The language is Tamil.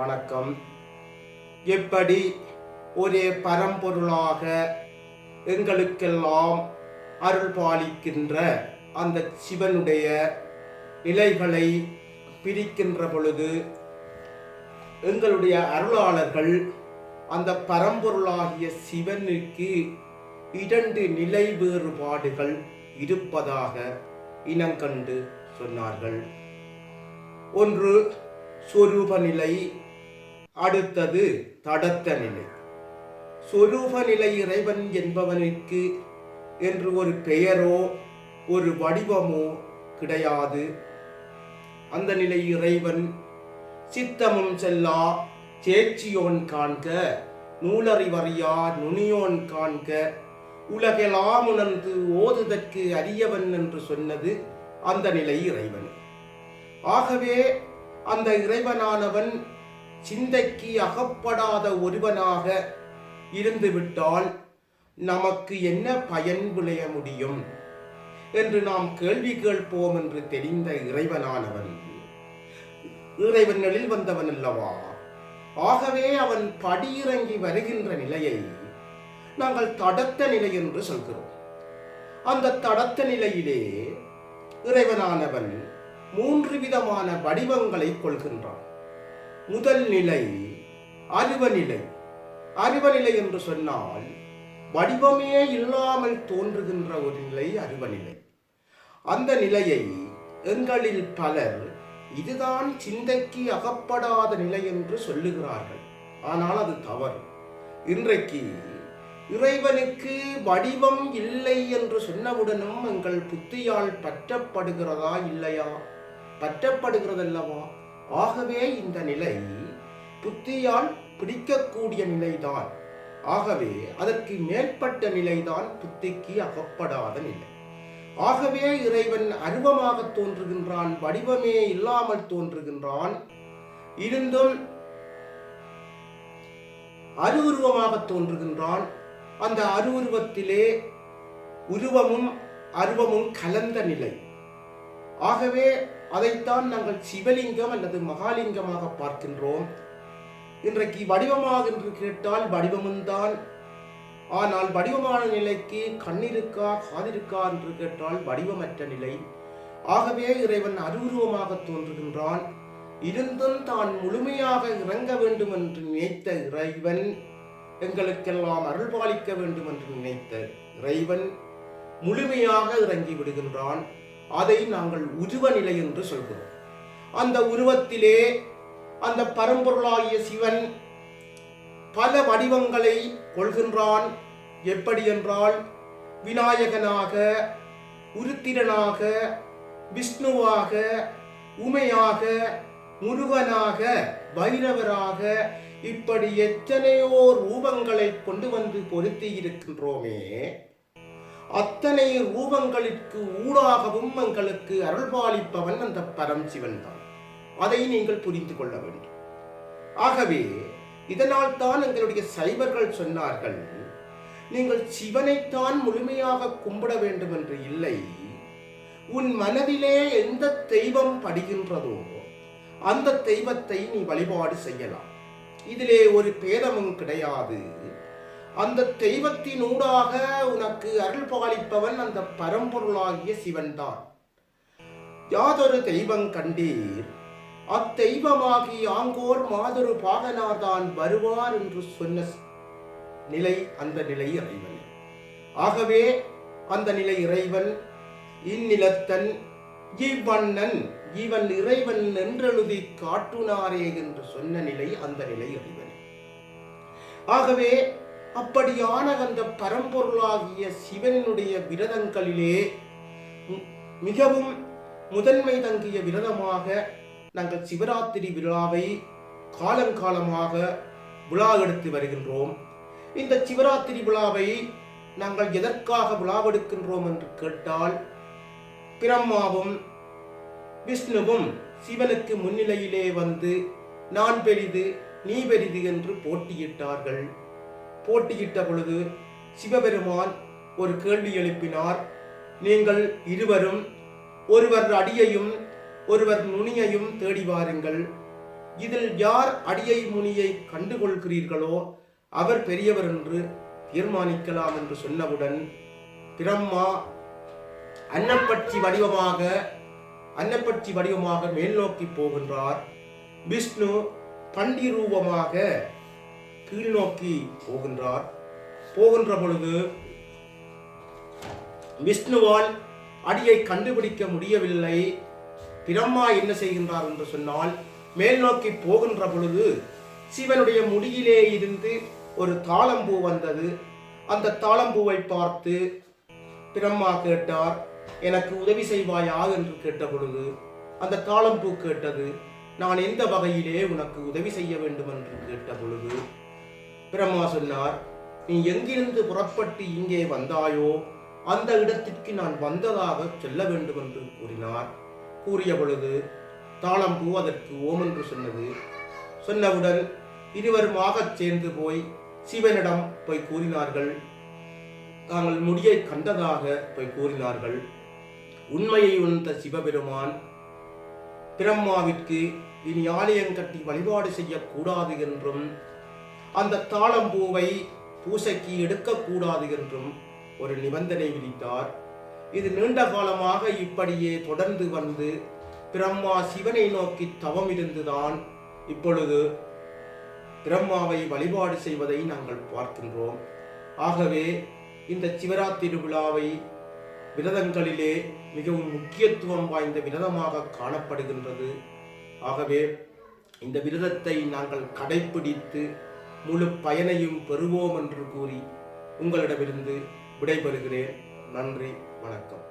வணக்கம். எப்படி ஒரே பரம்பொருளாக எங்களுக்கெல்லாம் அருள் பாலிக்கின்ற அந்த சிவனுடைய நிலைகளை பிரிக்கின்ற பொழுது எங்களுடைய அருளாளர்கள் அந்த பரம்பொருளாகிய சிவனுக்கு இரண்டு நிலை வேறுபாடுகள் இருப்பதாக இனங்கண்டு சொன்னார்கள். ஒன்று சொரூப நிலை அடுத்தது தடத்த நிலை. சொரூப நிலை இறைவன் என்பவனுக்கு என்று ஒரு பெயரோ ஒரு வடிவமோ கிடையாது. அந்த நிலை இறைவன் சித்தமும் செல்லா சேச்சியோன் காண்க நூலறிவறியா நுனியோன் காண்க உலகெல்லாம் உணர்ந்து ஓதுதற்கு அரியவன் என்று சொன்னது அந்த நிலை இறைவன். ஆகவே அந்த இறைவனானவன் சிந்தைக்கு அகப்படாத ஒருவனாக இருந்துவிட்டால் நமக்கு என்ன பயன் விளைய முடியும்? என்று நாம் கேள்வி கேட்போம் என்று தெரிந்த இறைவனானவன். இறைவனில் வந்தவன் அல்லவா? ஆகவே அவன் படியிறங்கி வருகின்ற நிலையை நாங்கள் தடத்த நிலை என்று சொல்கிறோம். அந்த தடத்த நிலையிலே இறைவனானவன் மூன்று விதமான வடிவங்களை கொள்கின்றான். முதல் நிலை அறிவநிலை அறிவநிலை என்று சொன்னால் வடிவமே இல்லாமல் தோன்றுகின்ற ஒரு நிலை அறிவநிலை அந்த நிலையை எங்களில் பலர் இதுதான் சிந்தைக்கு அகப்படாத நிலை என்று சொல்லுகிறார்கள். ஆனால் அது தவறு. இன்றைக்கு இறைவனுக்கு வடிவம் இல்லை என்று சொன்னவுடனும் எங்கள் புத்தியால் பற்றப்படுகிறதா இல்லையா? பற்றப்படுகிறதல்லவா? ஆகவே இந்த நிலை புத்தியால் பிடிக்கக்கூடிய நிலைதான். ஆகவே அதற்கு மேற்பட்ட நிலைதான் புத்திக்கு அகப்படாத நிலை. ஆகவே இறைவன் அருவமாக தோன்றுகின்றான் வடிவமே இல்லாமல் தோன்றுகின்றான். இருந்தும் அருவுருவமாக தோன்றுகின்றான். அந்த அருவுருவத்திலே உருவமும் அருவமும் கலந்த நிலை. ஆகவே அதைத்தான் நாங்கள் சிவலிங்கம் அல்லது மகாலிங்கமாக பார்க்கின்றோம். இன்றைக்கு வடிவமாக என்று கேட்டால் வடிவமும் தான் ஆனால் வடிவமான நிலைக்கு கண்ணிருக்கா காதிருக்கா என்று கேட்டால் வடிவமற்ற நிலை. ஆகவே இறைவன் அருவுருவமாக தோன்றுகின்றான். இருந்தும் தான் முழுமையாக இறங்க வேண்டும் என்று நினைத்த இறைவன் எங்களுக்கெல்லாம் அருள் பாலிக்க வேண்டும் என்று நினைத்த இறைவன் முழுமையாக இறங்கி விடுகின்றான் அதை நாங்கள் உருவ நிலை என்று சொல்கிறோம். அந்த உருவத்திலே அந்த பரம்பொருளாகிய சிவன் பல வடிவங்களை கொள்கின்றான். எப்படி என்றால் விநாயகனாக உருத்திரனாக விஷ்ணுவாக உமையாக முருகனாக பைரவராக இப்படி எத்தனையோ ரூபங்களை கொண்டு வந்து பொருத்தி இருக்கின்றோமே. அத்தனை ரூபங்களுக்கு ஊடாகவும் எங்களுக்கு அருள்பாலிப்பவன் அந்த பரம்சிவன் தான் அதை நீங்கள் புரிந்து கொள்ள வேண்டும். ஆகவே இதனால் தான் எங்களுடைய சைவர்கள் சொன்னார்கள் நீங்கள் சிவனைத்தான் முழுமையாக கும்பிட வேண்டும் என்று இல்லை உன் மனதிலே எந்த தெய்வம் படுகின்றதோ அந்த தெய்வத்தை நீ வழிபாடு செய்யலாம். இதிலே ஒரு பேதமும் கிடையாது. அந்த தெய்வத்தினூடாக உனக்கு அருள் பாலிப்பவன் அந்த பரம்பொருளாகிய சிவன்தான். யாதொரு தெய்வம் கண்டீர் அத்தெய்வமாகி ஆங்கோர் மாதொரு பாகனார்தான் வருவார் என்று சொன்ன நிலை அந்த நிலை இறைவன். ஆகவே அந்த நிலை இறைவன் இந்நிலத்தன் இவ்வண்ணன் இவன் இறைவன் என்றெழுதி காட்டுனாரே என்று சொன்ன நிலை அந்த நிலை இறைவன். ஆகவே அப்படியான அந்த பரம்பொருளாகிய சிவனினுடைய விரதங்களிலே மிகவும் முதன்மை தங்கிய விரதமாக நாங்கள் சிவராத்திரி விழாவை காலங்காலமாக விழா எடுத்து வருகின்றோம். இந்த சிவராத்திரி விழாவை நாங்கள் எதற்காக விழாவெடுக்கின்றோம் என்று கேட்டால் பிரம்மாவும் விஷ்ணுவும் சிவனுக்கு முன்னிலையிலே வந்து நான் பெரிது நீ பெரிது என்று போட்டியிட்டார்கள். போட்டியிட்ட பொழுது சிவபெருமான் ஒரு கேள்வி எழுப்பினார். நீங்கள் இருவரும் ஒருவர் அடியையும் ஒருவர் நுனியையும் தேடி வாருங்கள். இதில் யார் அடியை முனியை கண்டுகொள்கிறீர்களோ அவர் பெரியவர் என்று தீர்மானிக்கலாம் என்று சொன்னவுடன் பிரம்மா அன்னப்பட்சி வடிவமாக அன்னப்பட்சி வடிவமாக மேல் நோக்கி போகின்றார். விஷ்ணு பண்டி ரூபமாக கீழ் நோக்கி போகின்றார். போகின்ற பொழுது விஷ்ணுவால் அடியை கண்டுபிடிக்க முடியவில்லை. பிரம்மா என்ன செய்கின்றார் என்று சொன்னால் மேல் நோக்கி போகின்ற பொழுது சிவனுடைய முடியிலே இருந்து ஒரு தாளம்பூ வந்தது. அந்த தாளம்பூவை பார்த்து பிரம்மா கேட்டார் எனக்கு உதவி செய்வாயா? என்று கேட்ட பொழுது அந்த தாளம்பூ கேட்டது நான் எந்த வகையிலே உனக்கு உதவி செய்ய வேண்டும் என்று கேட்ட பொழுது பிரம்மா சொன்னார் நீ எங்கிருந்து புறப்பட்டு இங்கே வந்தாயோ அந்த இடத்திற்கு நான் வந்ததாக சொல்ல வேண்டும் என்று கூறினார். கூறிய பொழுது தாளம்பூ அதற்கு ஓம் என்று சொன்னது. சொன்னவுடன் இருவருமாகச் சேர்ந்து போய் சிவனிடம் போய் கூறினார்கள். தாங்கள் முடியை கண்டதாக போய் கூறினார்கள். உண்மையை உணர்ந்த சிவபெருமான் பிரம்மாவிற்கு இனி ஆலயம் கட்டி வழிபாடு செய்யக்கூடாது என்றும் அந்த தாளம்பூவை பூசைக்கு எடுக்கக்கூடாது என்றும் ஒரு நிபந்தனை விதித்தார். இது நீண்ட காலமாக இப்படியே தொடர்ந்து வந்து பிரம்மா சிவனை நோக்கி தவம் இருந்துதான் இப்பொழுது பிரம்மாவை வழிபாடு செய்வதை நாங்கள் பார்க்கின்றோம். ஆகவே இந்த சிவராத்திரி விழாவை விரதங்களிலே மிகவும் முக்கியத்துவம் வாய்ந்த விரதமாக காணப்படுகின்றது. ஆகவே இந்த விரதத்தை நாங்கள் கடைப்பிடித்து முழு பயனையும் பெறுவோம் என்று கூறி உங்களிடமிருந்து விடைபெறுகிறேன். நன்றி வணக்கம்.